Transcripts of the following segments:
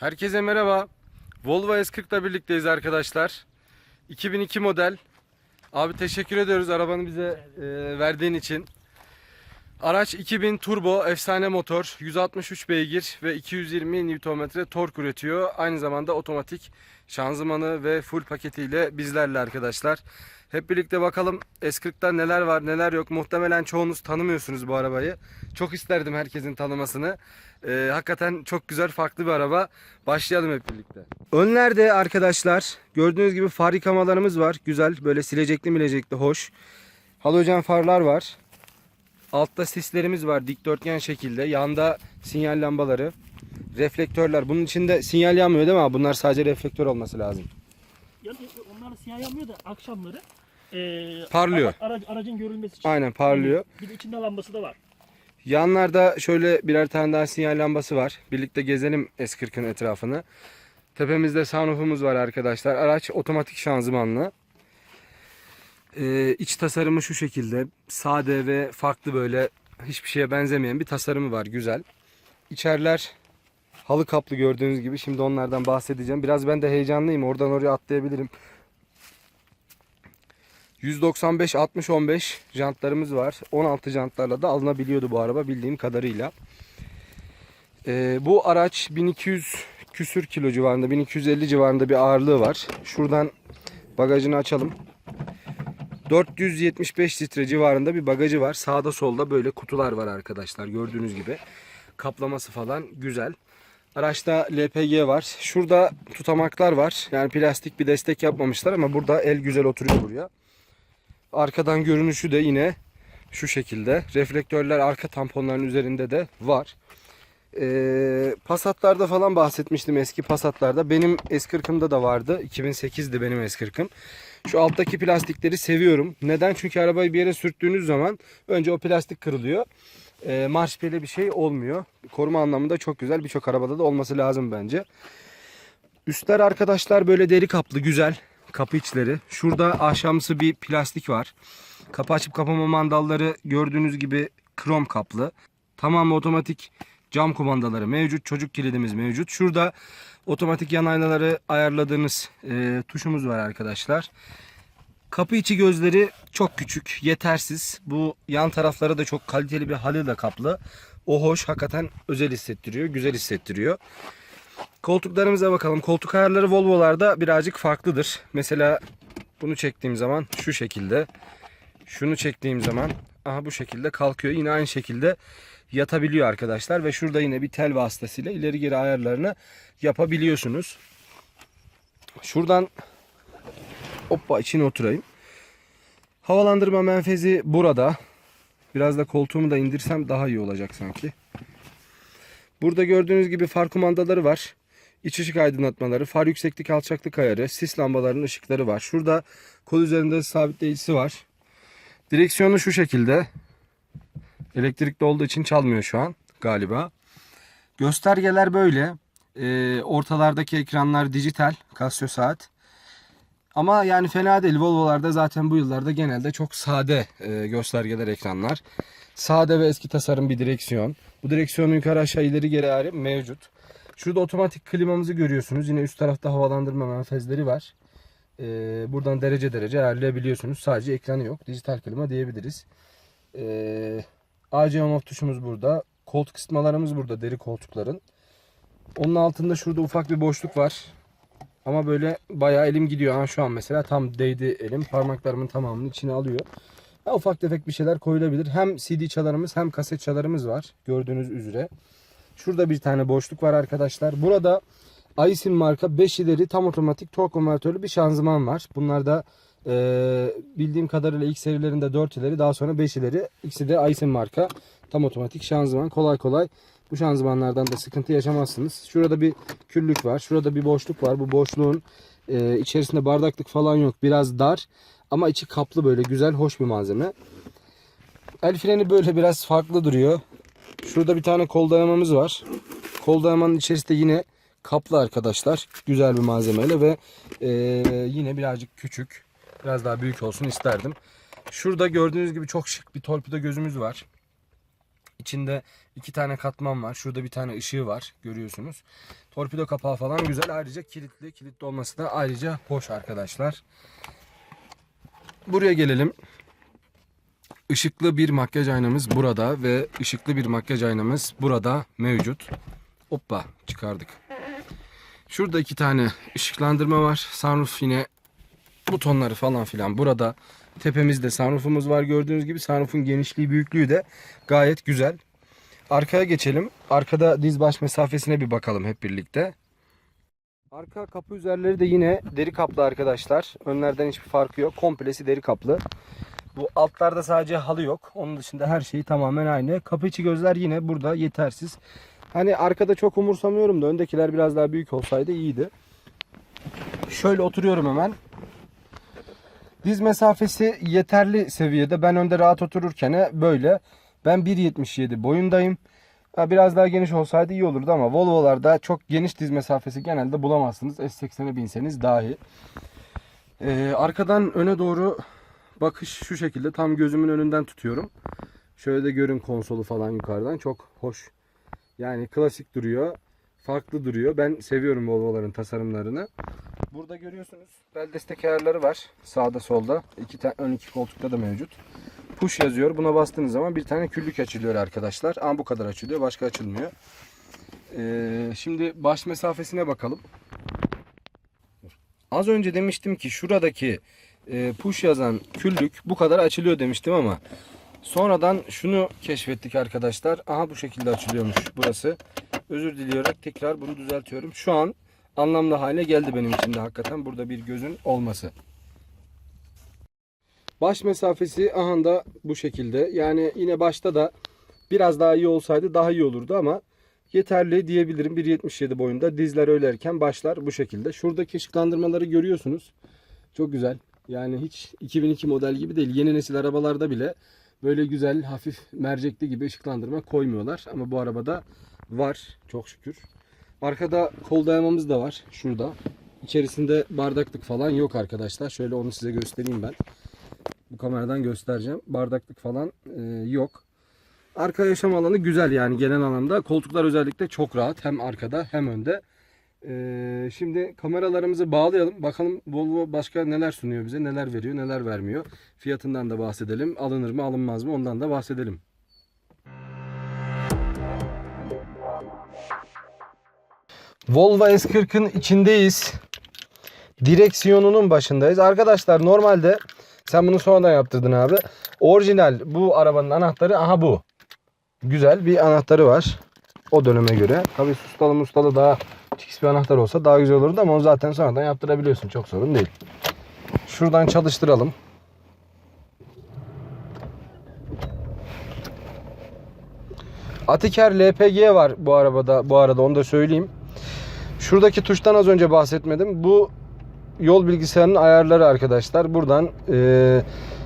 Herkese merhaba. Volvo S40 ile birlikteyiz arkadaşlar. 2002 model. Abi teşekkür ediyoruz arabanı bize e, verdiğin için. Araç 2000 turbo, efsane motor, 163 beygir ve 220 Nm tork üretiyor. Aynı zamanda otomatik şanzımanı ve full paketiyle bizlerle arkadaşlar. Hep birlikte bakalım S40'da neler var neler yok. Muhtemelen çoğunuz tanımıyorsunuz bu arabayı. Çok isterdim herkesin tanımasını. Ee, hakikaten çok güzel farklı bir araba. Başlayalım hep birlikte. Önlerde arkadaşlar gördüğünüz gibi far yıkamalarımız var. Güzel böyle silecekli milecekli hoş. Halojen farlar var. Altta sislerimiz var dikdörtgen şekilde. Yanda sinyal lambaları. Reflektörler. Bunun içinde sinyal yanmıyor değil mi abi? Bunlar sadece reflektör olması lazım. Yani onlar siyah yanmıyor da akşamları eee, Parlıyor. ara- ara- aracın görülmesi için. Aynen parlıyor. Bir de içinde lambası da var. Yanlarda şöyle birer tane daha sinyal lambası var. Birlikte gezelim S40'ın etrafını. Tepemizde sunroofumuz var arkadaşlar. Araç otomatik şanzımanlı. Ee, iç tasarımı şu şekilde. Sade ve farklı böyle hiçbir şeye benzemeyen bir tasarımı var. Güzel. İçeriler halı kaplı gördüğünüz gibi. Şimdi onlardan bahsedeceğim. Biraz ben de heyecanlıyım. Oradan oraya atlayabilirim. 195 60 15 jantlarımız var. 16 jantlarla da alınabiliyordu bu araba bildiğim kadarıyla. Ee, bu araç 1200 küsür kilo civarında 1250 civarında bir ağırlığı var. Şuradan bagajını açalım. 475 litre civarında bir bagajı var. Sağda solda böyle kutular var arkadaşlar gördüğünüz gibi. Kaplaması falan güzel. Araçta LPG var. Şurada tutamaklar var. Yani plastik bir destek yapmamışlar ama burada el güzel oturuyor buraya. Arkadan görünüşü de yine şu şekilde. Reflektörler arka tamponların üzerinde de var. Ee, Passat'larda falan bahsetmiştim eski Passat'larda. Benim S40'ımda da vardı. 2008'di benim S40'ım. Şu alttaki plastikleri seviyorum. Neden? Çünkü arabayı bir yere sürttüğünüz zaman önce o plastik kırılıyor. Ee, marşpiyeli bir şey olmuyor. Koruma anlamında çok güzel. Birçok arabada da olması lazım bence. Üstler arkadaşlar böyle deri kaplı güzel. Kapı içleri. Şurada ahşamsı bir plastik var. Kapı açıp kapama mandalları gördüğünüz gibi krom kaplı. Tamamı otomatik cam kumandaları mevcut. Çocuk kilidimiz mevcut. Şurada otomatik yan aynaları ayarladığınız e, tuşumuz var arkadaşlar. Kapı içi gözleri çok küçük, yetersiz. Bu yan tarafları da çok kaliteli bir halıyla kaplı. O hoş, hakikaten özel hissettiriyor, güzel hissettiriyor. Koltuklarımıza bakalım. Koltuk ayarları Volvo'larda birazcık farklıdır. Mesela bunu çektiğim zaman şu şekilde. Şunu çektiğim zaman aha bu şekilde kalkıyor. Yine aynı şekilde yatabiliyor arkadaşlar. Ve şurada yine bir tel vasıtasıyla ileri geri ayarlarını yapabiliyorsunuz. Şuradan hoppa içine oturayım. Havalandırma menfezi burada. Biraz da koltuğumu da indirsem daha iyi olacak sanki. Burada gördüğünüz gibi far kumandaları var. İç ışık aydınlatmaları, far yükseklik alçaklık ayarı, sis lambalarının ışıkları var. Şurada kol üzerinde sabitleyicisi var. Direksiyonu şu şekilde. Elektrikli olduğu için çalmıyor şu an galiba. Göstergeler böyle. Ee, ortalardaki ekranlar dijital, Casio saat. Ama yani fena değil. Volvo'larda zaten bu yıllarda genelde çok sade e, göstergeler ekranlar. Sade ve eski tasarım bir direksiyon. Bu direksiyonun yukarı aşağı ileri geri ayarı mevcut. Şurada otomatik klimamızı görüyorsunuz. Yine üst tarafta havalandırma menfezleri var. Ee, buradan derece derece ayarlayabiliyorsunuz. Sadece ekranı yok. Dijital klima diyebiliriz. Ee, AC on off tuşumuz burada. Koltuk ısıtmalarımız burada deri koltukların. Onun altında şurada ufak bir boşluk var. Ama böyle bayağı elim gidiyor. Ha, şu an mesela tam değdi elim. Parmaklarımın tamamını içine alıyor. Ha, ufak tefek bir şeyler koyulabilir. Hem CD çalarımız hem kaset çalarımız var. Gördüğünüz üzere. Şurada bir tane boşluk var arkadaşlar. Burada Aisin marka 5 ileri tam otomatik tork konvertörlü bir şanzıman var. Bunlar da e, bildiğim kadarıyla ilk serilerinde 4 ileri daha sonra 5 ileri. İkisi de Aisin marka tam otomatik şanzıman. Kolay kolay bu şanzımanlardan da sıkıntı yaşamazsınız. Şurada bir küllük var. Şurada bir boşluk var. Bu boşluğun e, içerisinde bardaklık falan yok. Biraz dar ama içi kaplı böyle güzel hoş bir malzeme. El freni böyle biraz farklı duruyor. Şurada bir tane kol dayamamız var. Kol dayamanın içerisinde yine kaplı arkadaşlar. Güzel bir malzemeyle ve e, yine birazcık küçük. Biraz daha büyük olsun isterdim. Şurada gördüğünüz gibi çok şık bir torpido gözümüz var. İçinde iki tane katman var. Şurada bir tane ışığı var. Görüyorsunuz. Torpido kapağı falan güzel. Ayrıca kilitli. Kilitli olması da ayrıca hoş arkadaşlar. Buraya gelelim. Işıklı bir makyaj aynamız burada ve ışıklı bir makyaj aynamız burada mevcut. Hoppa çıkardık. Şurada iki tane ışıklandırma var. Sunroof yine butonları falan filan burada. Tepemizde sunroofumuz var gördüğünüz gibi. Sunroofun genişliği büyüklüğü de gayet güzel. Arkaya geçelim. Arkada diz baş mesafesine bir bakalım hep birlikte. Arka kapı üzerleri de yine deri kaplı arkadaşlar. Önlerden hiçbir farkı yok. Komplesi deri kaplı. Bu altlarda sadece halı yok. Onun dışında her şey tamamen aynı. Kapı içi gözler yine burada yetersiz. Hani arkada çok umursamıyorum da öndekiler biraz daha büyük olsaydı iyiydi. Şöyle oturuyorum hemen. Diz mesafesi yeterli seviyede. Ben önde rahat otururken böyle. Ben 1.77 boyundayım. Ha, Biraz daha geniş olsaydı iyi olurdu ama Volvo'larda çok geniş diz mesafesi genelde bulamazsınız. S80'e binseniz dahi. Ee, arkadan öne doğru bakış şu şekilde. Tam gözümün önünden tutuyorum. Şöyle de görün konsolu falan yukarıdan. Çok hoş. Yani klasik duruyor. Farklı duruyor. Ben seviyorum Volvo'ların tasarımlarını. Burada görüyorsunuz bel destek ayarları var. Sağda solda. İki ön iki koltukta da mevcut. Push yazıyor. Buna bastığınız zaman bir tane küllük açılıyor arkadaşlar. Ama bu kadar açılıyor. Başka açılmıyor. Ee, şimdi baş mesafesine bakalım. Az önce demiştim ki şuradaki e, push yazan küllük bu kadar açılıyor demiştim ama sonradan şunu keşfettik arkadaşlar. Aha bu şekilde açılıyormuş burası. Özür dileyerek tekrar bunu düzeltiyorum. Şu an anlamlı hale geldi benim için de hakikaten burada bir gözün olması. Baş mesafesi aha da bu şekilde. Yani yine başta da biraz daha iyi olsaydı daha iyi olurdu ama yeterli diyebilirim. 1.77 boyunda dizler öylerken başlar bu şekilde. Şuradaki ışıklandırmaları görüyorsunuz. Çok güzel. Yani hiç 2002 model gibi değil. Yeni nesil arabalarda bile böyle güzel hafif mercekli gibi ışıklandırma koymuyorlar. Ama bu arabada var çok şükür. Arkada kol dayamamız da var şurada. İçerisinde bardaklık falan yok arkadaşlar. Şöyle onu size göstereyim ben. Bu kameradan göstereceğim. Bardaklık falan e, yok. Arka yaşam alanı güzel yani genel anlamda. Koltuklar özellikle çok rahat. Hem arkada hem önde. E, şimdi kameralarımızı bağlayalım. Bakalım Volvo başka neler sunuyor bize, neler veriyor, neler vermiyor. Fiyatından da bahsedelim. Alınır mı alınmaz mı ondan da bahsedelim. Volvo S40'ın içindeyiz. Direksiyonunun başındayız. Arkadaşlar normalde sen bunu sonradan yaptırdın abi. Orijinal bu arabanın anahtarı aha bu. Güzel bir anahtarı var. O döneme göre. Tabii sustalı mustalı daha fix bir anahtar olsa daha güzel olurdu ama onu zaten sonradan yaptırabiliyorsun. Çok sorun değil. Şuradan çalıştıralım. Atiker LPG var bu arabada bu arada onu da söyleyeyim. Şuradaki tuştan az önce bahsetmedim. Bu yol bilgisayarının ayarları arkadaşlar. Buradan e,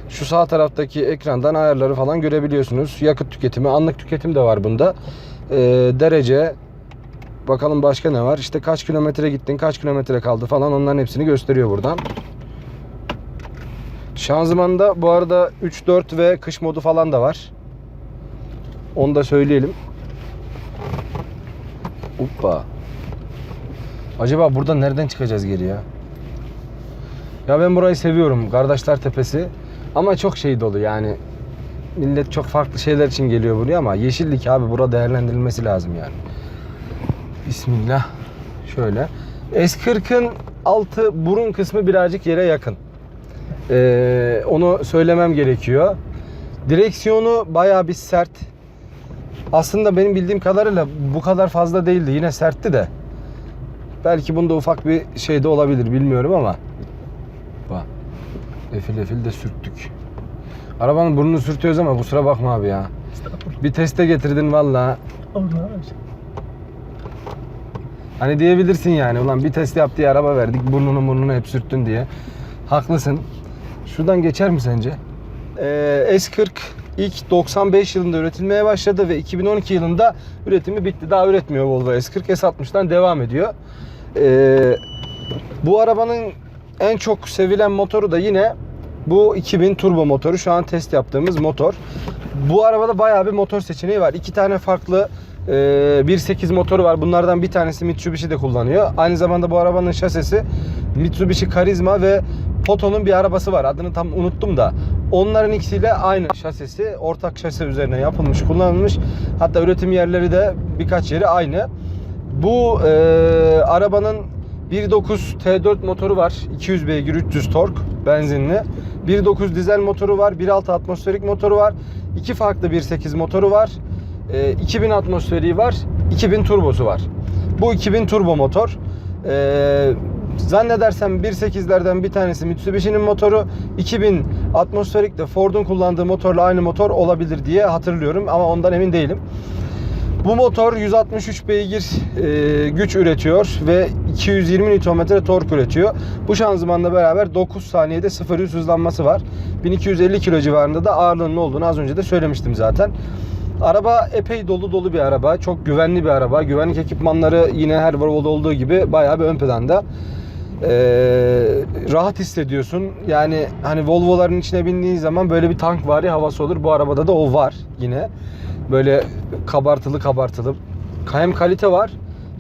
şu sağ taraftaki ekrandan ayarları falan görebiliyorsunuz. Yakıt tüketimi, anlık tüketim de var bunda. E, derece, bakalım başka ne var? İşte kaç kilometre gittin, kaç kilometre kaldı falan onların hepsini gösteriyor buradan. Şanzımanda bu arada 3, 4 ve kış modu falan da var. Onu da söyleyelim. Hoppa. Acaba burada nereden çıkacağız geri ya? Ya ben burayı seviyorum. Kardeşler Tepesi. Ama çok şey dolu yani. Millet çok farklı şeyler için geliyor buraya ama yeşillik abi burada değerlendirilmesi lazım yani. Bismillah. Şöyle. S40'ın altı burun kısmı birazcık yere yakın. Ee, onu söylemem gerekiyor. Direksiyonu bayağı bir sert. Aslında benim bildiğim kadarıyla bu kadar fazla değildi. Yine sertti de. Belki bunda ufak bir şey de olabilir bilmiyorum ama. Efil efil de sürttük. Arabanın burnunu sürtüyoruz ama kusura bakma abi ya. Bir teste getirdin valla. Hani diyebilirsin yani ulan bir test yap diye araba verdik burnunu burnunu hep sürttün diye. Haklısın. Şuradan geçer mi sence? Ee, S40 ilk 95 yılında üretilmeye başladı ve 2012 yılında üretimi bitti. Daha üretmiyor Volvo S40. S60'dan devam ediyor. Ee, bu arabanın en çok sevilen motoru da yine Bu 2000 turbo motoru şu an test yaptığımız motor. Bu arabada bayağı bir motor seçeneği var. İki tane farklı e, 1.8 motoru var. Bunlardan bir tanesi Mitsubishi de kullanıyor. Aynı zamanda bu arabanın şasisi Mitsubishi Karizma ve Poto'nun bir arabası var. Adını tam unuttum da. Onların ikisiyle aynı şasisi. Ortak şasi üzerine yapılmış, kullanılmış. Hatta üretim yerleri de birkaç yeri aynı. Bu e, arabanın 1.9 T4 motoru var. 200 beygir 300 tork benzinli. 1.9 dizel motoru var. 1.6 atmosferik motoru var. İki farklı 1.8 motoru var. E, 2000 atmosferiği var. 2000 turbosu var. Bu 2000 turbo motor. E, zannedersem 1.8'lerden bir tanesi Mitsubishi'nin motoru. 2000 atmosferik de Ford'un kullandığı motorla aynı motor olabilir diye hatırlıyorum ama ondan emin değilim. Bu motor 163 beygir e, güç üretiyor ve 220 Nm tork üretiyor. Bu şanzımanla beraber 9 saniyede 0 100 hızlanması var. 1250 kilo civarında da ağırlığının olduğunu az önce de söylemiştim zaten. Araba epey dolu dolu bir araba. Çok güvenli bir araba. Güvenlik ekipmanları yine her Volvo'da olduğu gibi bayağı bir ön planda. Ee, rahat hissediyorsun. Yani hani Volvo'ların içine bindiğin zaman böyle bir tank vari havası olur. Bu arabada da o var yine. Böyle kabartılı kabartılı. Hem kalite var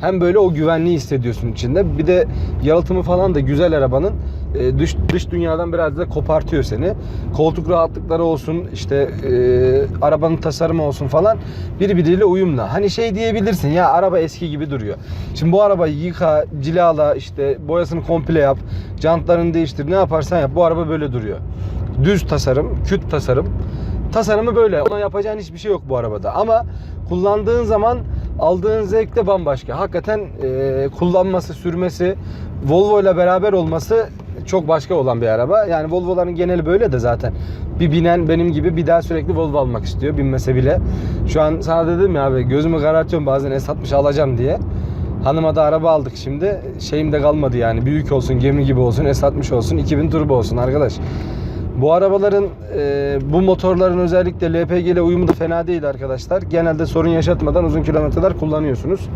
hem böyle o güvenliği hissediyorsun içinde. Bir de yalıtımı falan da güzel arabanın. Ee, dış, dış dünyadan biraz da kopartıyor seni. Koltuk rahatlıkları olsun, işte e, arabanın tasarımı olsun falan birbiriyle uyumlu. Hani şey diyebilirsin ya araba eski gibi duruyor. Şimdi bu arabayı yıka, cilala, işte boyasını komple yap, jantlarını değiştir, ne yaparsan yap. Bu araba böyle duruyor. Düz tasarım, küt tasarım. Tasarımı böyle. Ona yapacağın hiçbir şey yok bu arabada. Ama kullandığın zaman aldığın zevk de bambaşka. Hakikaten e, kullanması, sürmesi, Volvo ile beraber olması çok başka olan bir araba. Yani Volvo'ların geneli böyle de zaten. Bir binen benim gibi bir daha sürekli Volvo almak istiyor binmese bile. Şu an sana dedim ya abi gözümü karartıyorum bazen S60 alacağım diye. Hanıma da araba aldık şimdi. Şeyim de kalmadı yani. Büyük olsun, gemi gibi olsun, S60 olsun, 2000 turbo olsun arkadaş. Bu arabaların, e, bu motorların özellikle LPG ile uyumu da fena değil arkadaşlar. Genelde sorun yaşatmadan uzun kilometreler kullanıyorsunuz.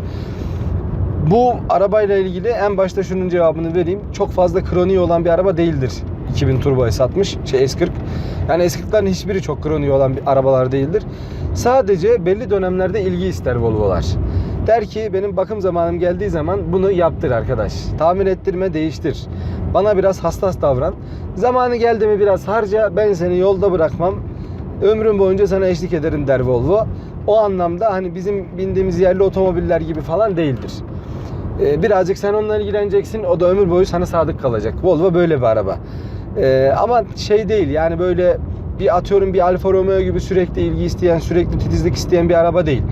Bu arabayla ilgili en başta şunun cevabını vereyim. Çok fazla kroniği olan bir araba değildir. 2000 turbo S60, şey S40. Yani S40'ların hiçbiri çok kroniği olan bir arabalar değildir. Sadece belli dönemlerde ilgi ister Volvo'lar. Der ki benim bakım zamanım geldiği zaman bunu yaptır arkadaş. Tamir ettirme, değiştir. Bana biraz hassas davran. Zamanı geldi mi biraz harca ben seni yolda bırakmam. Ömrüm boyunca sana eşlik ederim der Volvo. O anlamda hani bizim bindiğimiz yerli otomobiller gibi falan değildir. Ee, birazcık sen onunla ilgileneceksin. O da ömür boyu sana sadık kalacak. Volvo böyle bir araba. Ee, ama şey değil yani böyle bir atıyorum bir Alfa Romeo gibi sürekli ilgi isteyen, sürekli titizlik isteyen bir araba değil.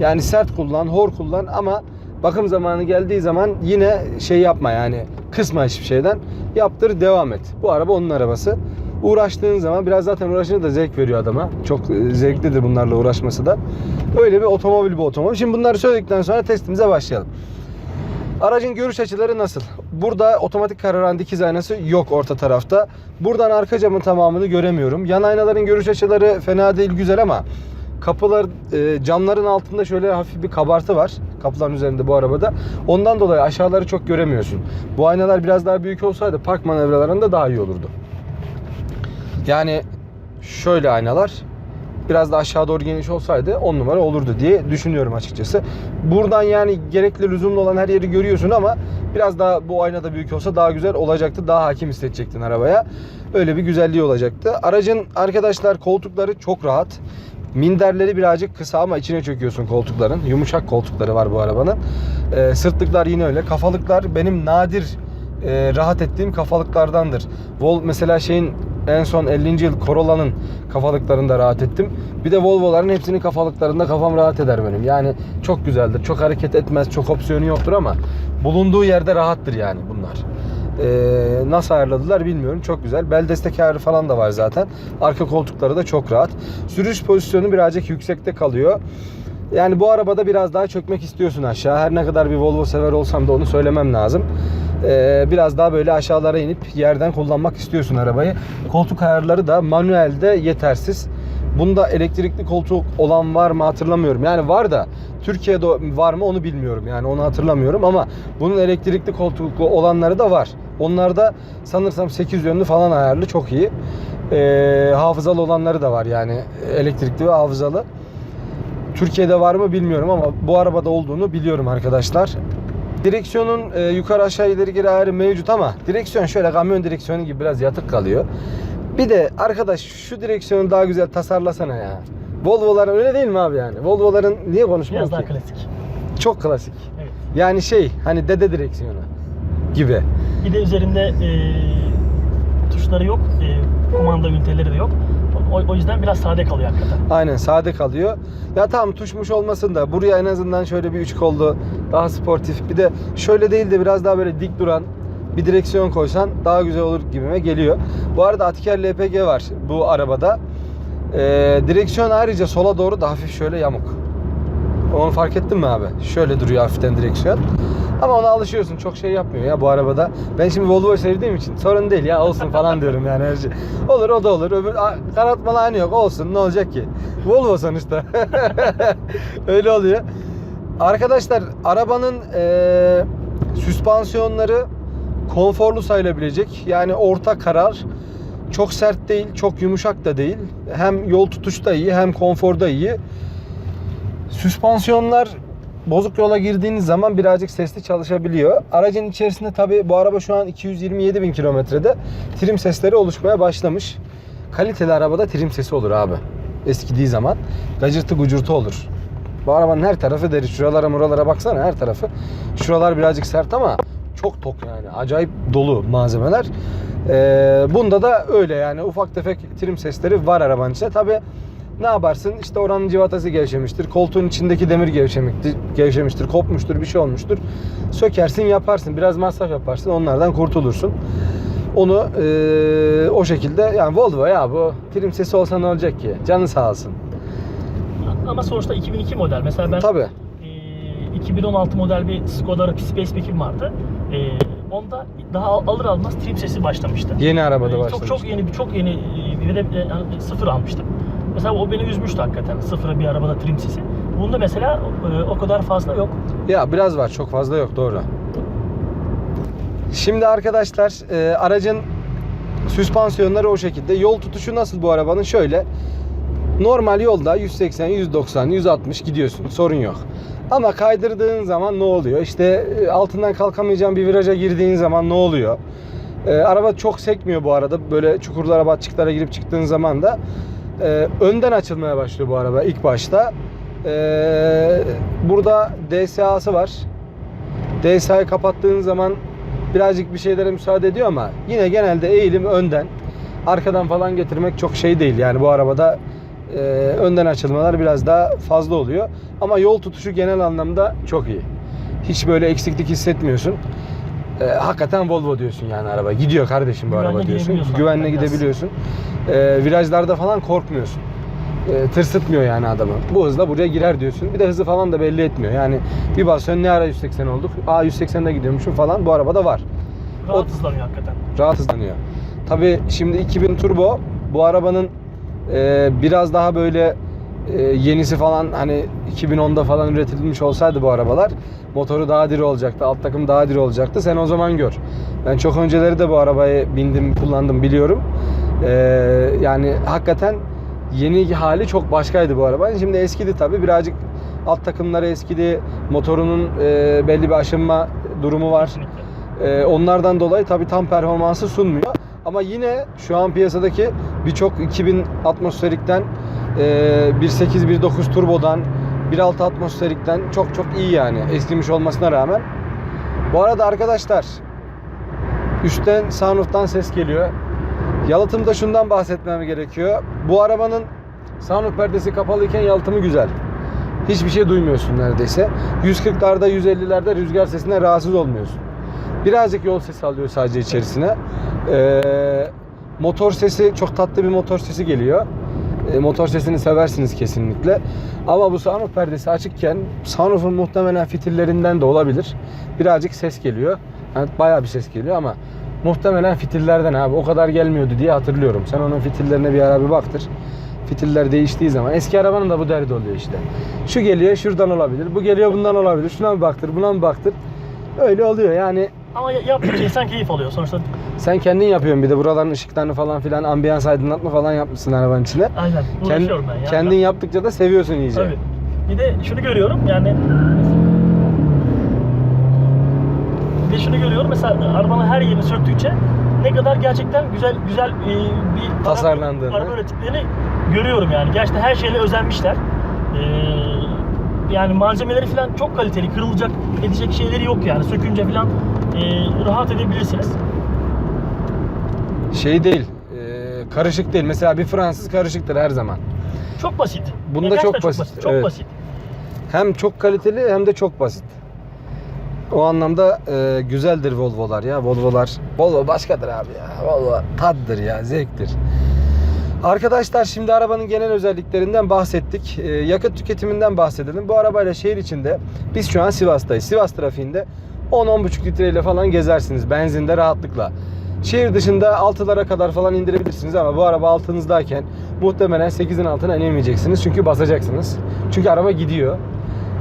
Yani sert kullan, hor kullan ama bakım zamanı geldiği zaman yine şey yapma yani kısma hiçbir şeyden. Yaptır, devam et. Bu araba onun arabası. Uğraştığın zaman biraz zaten uğraşınca da zevk veriyor adama. Çok e, zevklidir bunlarla uğraşması da. Öyle bir otomobil bu otomobil. Şimdi bunları söyledikten sonra testimize başlayalım. Aracın görüş açıları nasıl? Burada otomatik kararan dikiz aynası yok orta tarafta. Buradan arka camın tamamını göremiyorum. Yan aynaların görüş açıları fena değil güzel ama kapılar e, camların altında şöyle hafif bir kabartı var. Kapıların üzerinde bu arabada. Ondan dolayı aşağıları çok göremiyorsun. Bu aynalar biraz daha büyük olsaydı park manevralarında daha iyi olurdu. Yani şöyle aynalar biraz da aşağı doğru geniş olsaydı 10 numara olurdu diye düşünüyorum açıkçası. Buradan yani gerekli lüzumlu olan her yeri görüyorsun ama biraz daha bu ayna da büyük olsa daha güzel olacaktı. Daha hakim hissedecektin arabaya. Öyle bir güzelliği olacaktı. Aracın arkadaşlar koltukları çok rahat. Minderleri birazcık kısa ama içine çöküyorsun koltukların. Yumuşak koltukları var bu arabanın. Ee, sırtlıklar yine öyle. Kafalıklar benim nadir e, rahat ettiğim kafalıklardandır. Vol mesela şeyin en son 50. yıl Corolla'nın kafalıklarında rahat ettim. Bir de Volvo'ların hepsinin kafalıklarında kafam rahat eder benim. Yani çok güzeldir. Çok hareket etmez, çok opsiyonu yoktur ama bulunduğu yerde rahattır yani bunlar. Ee, nasıl ayarladılar bilmiyorum. Çok güzel. Bel destek ayarı falan da var zaten. Arka koltukları da çok rahat. Sürüş pozisyonu birazcık yüksekte kalıyor. Yani bu arabada biraz daha çökmek istiyorsun aşağı. Her ne kadar bir Volvo sever olsam da onu söylemem lazım. Ee, biraz daha böyle aşağılara inip yerden kullanmak istiyorsun arabayı. Koltuk ayarları da manuelde yetersiz. Bunda elektrikli koltuk olan var mı hatırlamıyorum. Yani var da Türkiye'de var mı onu bilmiyorum yani onu hatırlamıyorum ama bunun elektrikli koltuklu olanları da var. Onlarda sanırsam 8 yönlü falan ayarlı çok iyi. Ee, hafızalı olanları da var yani elektrikli ve hafızalı. Türkiye'de var mı bilmiyorum ama bu arabada olduğunu biliyorum arkadaşlar. Direksiyonun e, yukarı aşağı ileri geri ayarı mevcut ama direksiyon şöyle kamyon direksiyonu gibi biraz yatık kalıyor. Bir de arkadaş şu direksiyonu daha güzel tasarlasana ya. Volvo'ların öyle değil mi abi yani? Volvo'ların niye konuşmuyor Biraz ki? daha klasik. Çok klasik. Evet. Yani şey hani dede direksiyonu gibi. Bir de üzerinde e, tuşları yok. E, kumanda üniteleri de yok. O, o yüzden biraz sade kalıyor hakikaten. Aynen sade kalıyor. Ya tamam tuşmuş olmasın da buraya en azından şöyle bir üç kollu daha sportif bir de şöyle değil de biraz daha böyle dik duran bir direksiyon koysan daha güzel olur gibime geliyor. Bu arada Atiker LPG var bu arabada. Ee, direksiyon ayrıca sola doğru da hafif şöyle yamuk. Onu fark ettin mi abi? Şöyle duruyor hafiften direksiyon. Ama ona alışıyorsun. Çok şey yapmıyor ya bu arabada. Ben şimdi Volvo sevdiğim için sorun değil ya olsun falan diyorum yani her şey. Olur o da olur. Öbür karartmalı aynı yok. Olsun ne olacak ki? Volvo sonuçta. Öyle oluyor. Arkadaşlar arabanın eee, süspansiyonları konforlu sayılabilecek. Yani orta karar. Çok sert değil, çok yumuşak da değil. Hem yol tutuşta iyi, hem konforda iyi. Süspansiyonlar bozuk yola girdiğiniz zaman birazcık sesli çalışabiliyor. Aracın içerisinde tabi bu araba şu an 227 bin kilometrede trim sesleri oluşmaya başlamış. Kaliteli arabada trim sesi olur abi. Eskidiği zaman gacırtı gucurtu olur. Bu arabanın her tarafı deri. Şuralara muralara baksana her tarafı. Şuralar birazcık sert ama çok tok yani. Acayip dolu malzemeler. Ee, bunda da öyle yani ufak tefek trim sesleri var arabanın içinde. Tabi ne yaparsın? İşte oranın civatası gevşemiştir. Koltuğun içindeki demir gevşemektir, gevşemiştir, kopmuştur, bir şey olmuştur. Sökersin, yaparsın. Biraz masraf yaparsın. Onlardan kurtulursun. Onu eee, o şekilde yani Volvo ya bu trim sesi olsa ne olacak ki? Canı sağ olsun. Ama sonuçta 2002 model. Mesela ben Tabi. e, 2016 model bir Skoda Spaceback'im vardı. E, onda daha al- alır almaz trim sesi başlamıştı. Yeni arabada E, başlamış. Çok çok yeni çok yeni e, bir de e, yani sıfır almıştım. Mesela o beni üzmüştü hakikaten. Sıfıra bir arabada trim sesi. Bunda mesela e, o kadar fazla yok. Ya biraz var çok fazla yok doğru. Şimdi arkadaşlar e, aracın süspansiyonları o şekilde. Yol tutuşu nasıl bu arabanın? Şöyle. Normal yolda 180, 190, 160 gidiyorsun. Sorun yok. Ama kaydırdığın zaman ne oluyor? İşte e, altından kalkamayacağın bir viraja girdiğin zaman ne oluyor? E, araba çok sekmiyor bu arada. Böyle çukurlara, batçıklara girip çıktığın zaman da e, önden açılmaya başlıyor bu araba ilk başta. E, burada DSA'sı var. DSA'yı kapattığın zaman birazcık bir şeylere müsaade ediyor ama yine genelde eğilim önden. Arkadan falan getirmek çok şey değil yani bu arabada e, önden açılmalar biraz daha fazla oluyor. Ama yol tutuşu genel anlamda çok iyi. Hiç böyle eksiklik hissetmiyorsun. E, hakikaten Volvo diyorsun yani araba. Gidiyor kardeşim bu Güvenle araba diyorsun. Güvenle gidebiliyorsun. E, virajlarda falan korkmuyorsun. E, tırsıtmıyor yani adamı. Bu hızla buraya girer diyorsun. Bir de hızı falan da belli etmiyor. Yani bir basıyorsun ne ara 180 olduk? Aa 180'de gidiyormuşum falan bu arabada var. Rahat O- hızlanıyor hakikaten. Rahat hızlanıyor. Tabi şimdi 2000 turbo bu arabanın e, biraz daha böyle e, yenisi falan hani 2010'da falan üretilmiş olsaydı bu arabalar motoru daha diri olacaktı. Alt takım daha diri olacaktı. Sen o zaman gör. Ben çok önceleri de bu arabaya bindim, kullandım biliyorum. E, yani hakikaten yeni hali çok başkaydı bu arabanın. Şimdi eskidi tabi birazcık alt takımları eskidi. Motorunun e, belli bir aşınma durumu var. Ee, onlardan dolayı tabi tam performansı sunmuyor. Ama yine şu an piyasadaki birçok 2000 atmosferikten e, 1.8 1.9 turbodan 1.6 atmosferikten çok çok iyi yani eskimiş olmasına rağmen. Bu arada arkadaşlar üstten sunroof'tan ses geliyor. Yalıtımda şundan bahsetmem gerekiyor. Bu arabanın sunroof perdesi kapalıyken yalıtımı güzel. Hiçbir şey duymuyorsun neredeyse. 140'larda 150'lerde rüzgar sesine rahatsız olmuyorsun. Birazcık yol sesi alıyor sadece içerisine. Ee, motor sesi çok tatlı bir motor sesi geliyor. Ee, motor sesini seversiniz kesinlikle. Ama bu sunroof perdesi açıkken sunroof'un muhtemelen fitillerinden de olabilir. Birazcık ses geliyor. Yani bayağı bir ses geliyor ama muhtemelen fitillerden abi o kadar gelmiyordu diye hatırlıyorum. Sen onun fitillerine bir ara bir baktır. Fitiller değiştiği zaman eski arabanın da bu derdi oluyor işte. Şu geliyor şuradan olabilir. Bu geliyor bundan olabilir. Şuna mı baktır, buna mı baktır. Öyle oluyor yani. Ama ya- yaptıkça insan keyif alıyor. Sonuçta Sen kendin yapıyorsun bir de buraların ışıklarını falan filan ambiyans aydınlatma falan yapmışsın arabanın içine. aynen uğraşıyorum ben. ya. kendin yaptıkça da seviyorsun iyice. Tabii. Bir de şunu görüyorum yani bir de şunu görüyorum mesela arabanın her yerini söktükçe ne kadar gerçekten güzel güzel e, bir Tasarlandığını. araba ürettiklerini görüyorum yani. Gerçekten her şeyle özenmişler. E, yani malzemeleri falan çok kaliteli. Kırılacak, edecek şeyleri yok yani. Sökünce falan e, rahat edebilirsiniz. Şey değil. e, karışık değil. Mesela bir Fransız karışıktır her zaman. Çok basit. Bunda gerçekten çok basit, Çok evet. basit. Hem çok kaliteli hem de çok basit. O anlamda e, güzeldir Volvo'lar ya. Volvo'lar. Volvo başkadır abi ya. Volvo taddır ya, zevktir. Arkadaşlar şimdi arabanın genel özelliklerinden bahsettik. E, yakıt tüketiminden bahsedelim. Bu arabayla şehir içinde biz şu an Sivas'tayız. Sivas trafiğinde 10-10,5 litreyle falan gezersiniz benzinde rahatlıkla. Şehir dışında 6'lara kadar falan indirebilirsiniz ama bu araba altınızdayken muhtemelen 8'in altına inemeyeceksiniz. Çünkü basacaksınız. Çünkü araba gidiyor.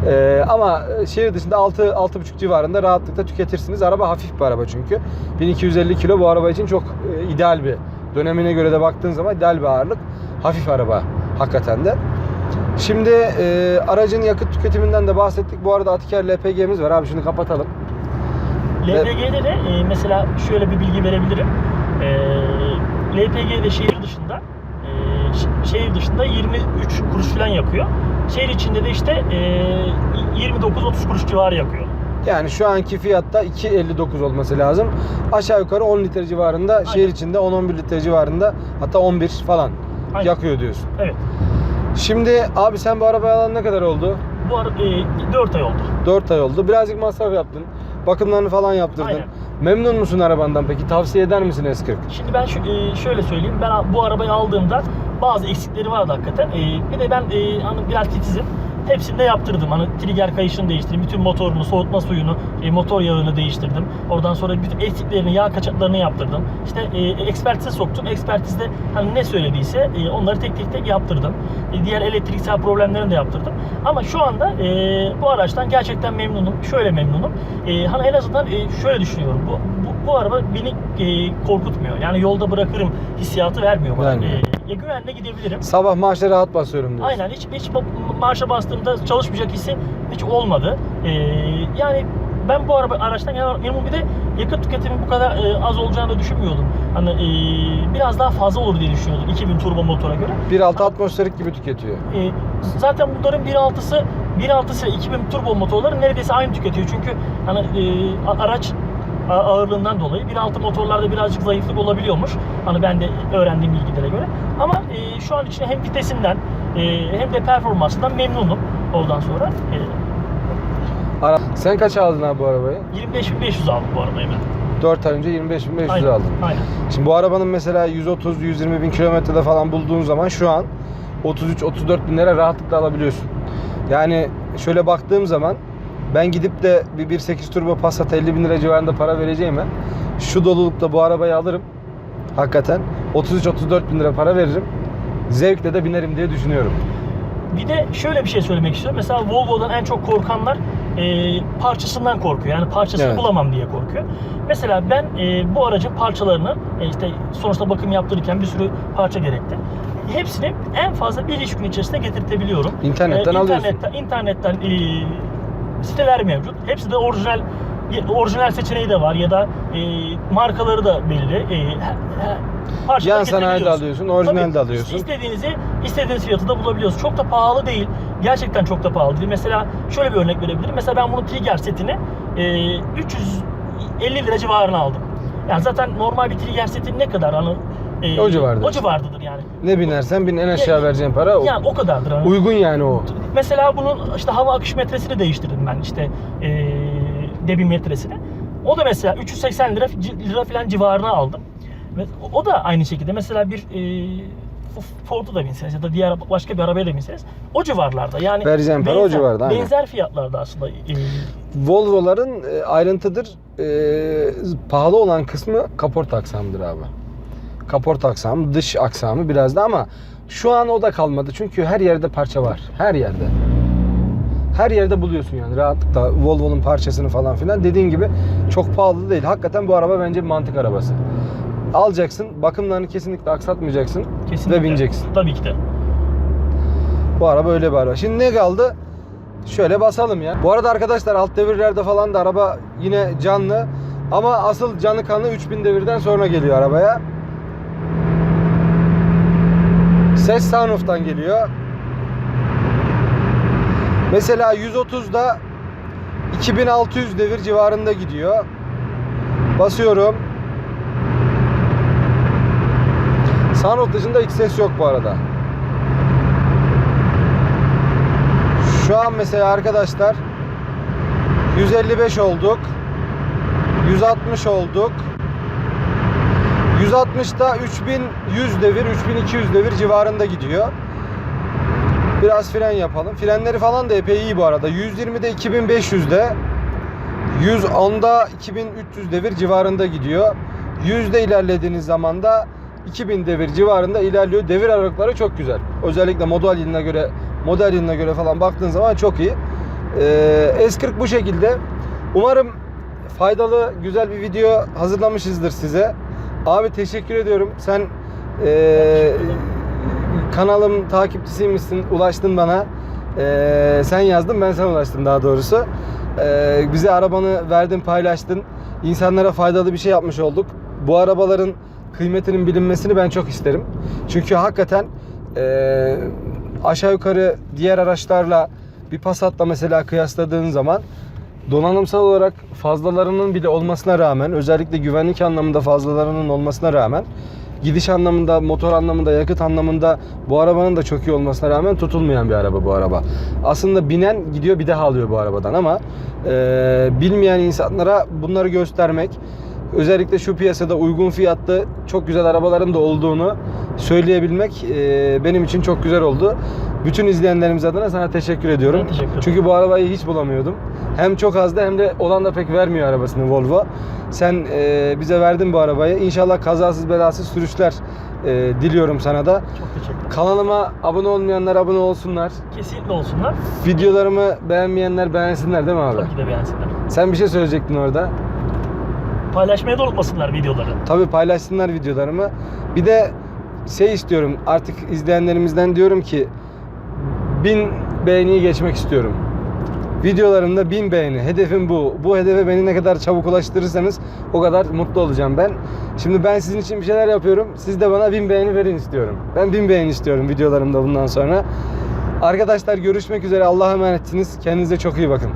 Ee, ama şehir dışında 6-6,5 civarında rahatlıkla tüketirsiniz. Araba hafif bir araba çünkü. 1250 kilo bu araba için çok e, ideal bir dönemine göre de baktığın zaman ideal bir ağırlık. Hafif araba hakikaten de. Şimdi e, aracın yakıt tüketiminden de bahsettik. Bu arada Atiker LPG'miz var. Abi şunu kapatalım. LPG'de de e, mesela şöyle bir bilgi verebilirim. E, LPG'de şehir dışında e, şehir dışında 23 kuruş falan yakıyor. Şehir içinde de işte e, 29-30 kuruş civarı yakıyor. Yani şu anki fiyatta 2.59 olması lazım. Aşağı yukarı 10 litre civarında şehir içinde 10-11 litre civarında hatta 11 falan Aynen. yakıyor diyorsun. Evet. Şimdi abi sen bu arabayı alan ne kadar oldu? Bu ara, e, 4 ay oldu. 4 ay oldu. Birazcık masraf yaptın. Bakımlarını falan yaptırdın. Aynen. Memnun musun arabandan peki? Tavsiye eder misin S40? Şimdi ben şu, e, şöyle söyleyeyim. Ben bu arabayı aldığımda bazı eksikleri vardı hakikaten. E, bir de ben e, hani biraz titizim. Hepsini de yaptırdım. Hani trigger kayışını değiştirdim. Bütün motorunu, soğutma suyunu, e, motor yağını değiştirdim. Oradan sonra bütün eksiklerini, yağ kaçaklarını yaptırdım. İşte e, ekspertize soktum. Ekspertizde hani ne söylediyse e, onları tek tek tek yaptırdım. E, diğer elektriksel problemlerini de yaptırdım. Ama şu anda e, bu araçtan gerçekten memnunum. Şöyle memnunum. E, hani en azından e, şöyle düşünüyorum. Bu, bu, bu araba beni e, korkutmuyor. Yani yolda bırakırım hissiyatı vermiyor bana. Yani. E, güvenle gidebilirim. Sabah maaşa rahat basıyorum diyorsun. Aynen hiç hiç marşa bastığımda çalışmayacak hissi hiç olmadı. Ee, yani ben bu araba araçtan genel olarak memnunum. Bir de yakıt tüketimi bu kadar e, az olacağını da düşünmüyordum. Hani e, biraz daha fazla olur diye düşünüyordum 2000 turbo motora göre. 1.6 atmosferik gibi tüketiyor. E, zaten bunların 1.6'sı 1.6'sı 2000 turbo motorları neredeyse aynı tüketiyor. Çünkü hani e, araç ağırlığından dolayı 1.6 motorlarda birazcık zayıflık olabiliyormuş. Hani ben de öğrendiğim bilgilere göre. Ama e, şu an için hem vitesinden e, hem de performansından memnunum oradan sonra. E, Ara Sen kaç aldın abi bu arabayı? 25.500 aldım bu arabayı ben. 4 ay önce 25.500 Aynen. aldın. Aynen. Şimdi bu arabanın mesela 130-120 bin kilometrede falan bulduğun zaman şu an 33-34 bin lira rahatlıkla alabiliyorsun. Yani şöyle baktığım zaman ben gidip de bir 1.8 turbo Passat 50 bin lira civarında para vereceğime şu dolulukta bu arabayı alırım. Hakikaten 33-34 bin lira para veririm. Zevkle de binerim diye düşünüyorum. Bir de şöyle bir şey söylemek istiyorum. Mesela Volvo'dan en çok korkanlar e, parçasından korkuyor. Yani parçasını Evet. bulamam diye korkuyor. Mesela ben e, bu aracın parçalarını e, işte sonuçta bakım yaptırırken bir sürü parça gerekti. Hepsini en fazla bir iş gün içerisinde getirtebiliyorum. İnternetten alıyorsun. internetten, internetten e, siteler mevcut. Hepsi de orijinal orijinal seçeneği de var ya da e, markaları da belli. E, parçaları Yan sanayi de alıyorsun, orijinal Tabii, de alıyorsun. İstediğinizi istediğiniz fiyatı da bulabiliyorsunuz. Çok da pahalı değil. Gerçekten çok da pahalı değil. Mesela şöyle bir örnek verebilirim. Mesela ben bunun trigger setini e, 350 lira civarına aldım. Yani zaten normal bir trigger seti ne kadar hani e, O civarda. O civardadır yani. Ne binersen bin en aşağı vereceğin para o. Yani o kadardır. Hani. Uygun yani o. Mesela bunun işte hava akış metresini değiştirdim ben işte e, debi metresini. O da mesela 380 lira lira falan civarına aldım. Ve o da aynı şekilde mesela bir e, Ford'u da binseniz ya da diğer başka bir arabaya da binseniz o civarlarda. Yani Vereceğin para o civarda, aynen. Benzer fiyatlarda aslında. E, Volvo'ların ayrıntıdır e, pahalı olan kısmı kaporta aksamıdır abi. Kaporta aksamı, dış aksamı biraz da ama Şu an o da kalmadı çünkü her yerde parça var. Her yerde. Her yerde buluyorsun yani rahatlıkla Volvo'nun parçasını falan filan. Dediğin gibi çok pahalı değil. Hakikaten bu araba bence mantık arabası. Alacaksın, bakımlarını kesinlikle aksatmayacaksın Kesinlikle. ve bineceksin. Tabii ki de. Bu araba öyle bir araba. Şimdi ne kaldı? Şöyle basalım ya. Bu arada arkadaşlar alt devirlerde falan da araba yine canlı. Ama asıl canı kanı 3000 devirden sonra geliyor arabaya. Ses sunroof'tan geliyor. Mesela 130'da 2600 devir civarında gidiyor. Basıyorum. Sunroof dışında hiç ses yok bu arada. Şu an mesela arkadaşlar 155 olduk. 160 olduk. 160'da 3100 devir, 3200 devir civarında gidiyor. Biraz fren yapalım. Frenleri falan da epey iyi bu arada. 120'de 2500'de 110'da 2300 devir civarında gidiyor. 100'de ilerlediğiniz zaman da 2000 devir civarında ilerliyor. Devir aralıkları çok güzel. Özellikle model yılına göre model yılına göre falan baktığın zaman çok iyi. Ee, S40 bu şekilde. Umarım faydalı güzel bir video hazırlamışızdır size. Abi teşekkür ediyorum. Sen ee, kanalım takipçisiymişsin. Ulaştın bana. Ee, sen yazdın ben sana ulaştım daha doğrusu. Ee, bize arabanı verdin paylaştın. İnsanlara faydalı bir şey yapmış olduk. Bu arabaların kıymetinin bilinmesini ben çok isterim. Çünkü hakikaten ee, aşağı yukarı diğer araçlarla bir Passat'la mesela kıyasladığın zaman donanımsal olarak fazlalarının bile olmasına rağmen özellikle güvenlik anlamında fazlalarının olmasına rağmen gidiş anlamında, motor anlamında, yakıt anlamında bu arabanın da çok iyi olmasına rağmen tutulmayan bir araba bu araba. Aslında binen gidiyor bir daha alıyor bu arabadan ama e, bilmeyen insanlara bunları göstermek özellikle şu piyasada uygun fiyatlı çok güzel arabaların da olduğunu söyleyebilmek e, benim için çok güzel oldu. Bütün izleyenlerimiz adına sana teşekkür ediyorum. Ben teşekkür ederim. Çünkü bu arabayı hiç bulamıyordum. Hem çok azdı hem de olan da pek vermiyor arabasını Volvo. Sen e, bize verdin bu arabayı. İnşallah kazasız belasız sürüşler e, diliyorum sana da. Çok teşekkür Kanalıma abone olmayanlar abone olsunlar. Kesinlikle olsunlar. Videolarımı beğenmeyenler beğensinler değil mi abi? Tabii ki de beğensinler. Sen bir şey söyleyecektin orada. Paylaşmaya da unutmasınlar videoları. Tabii paylaşsınlar videolarımı. Bir de şey istiyorum artık izleyenlerimizden diyorum ki bin beğeniyi geçmek istiyorum. Videolarımda bin beğeni. Hedefim bu. Bu hedefe beni ne kadar çabuk ulaştırırsanız o kadar mutlu olacağım ben. Şimdi ben sizin için bir şeyler yapıyorum. Siz de bana bin beğeni verin istiyorum. Ben bin beğeni istiyorum videolarımda bundan sonra. Arkadaşlar görüşmek üzere. Allah'a emanetsiniz. Kendinize çok iyi bakın.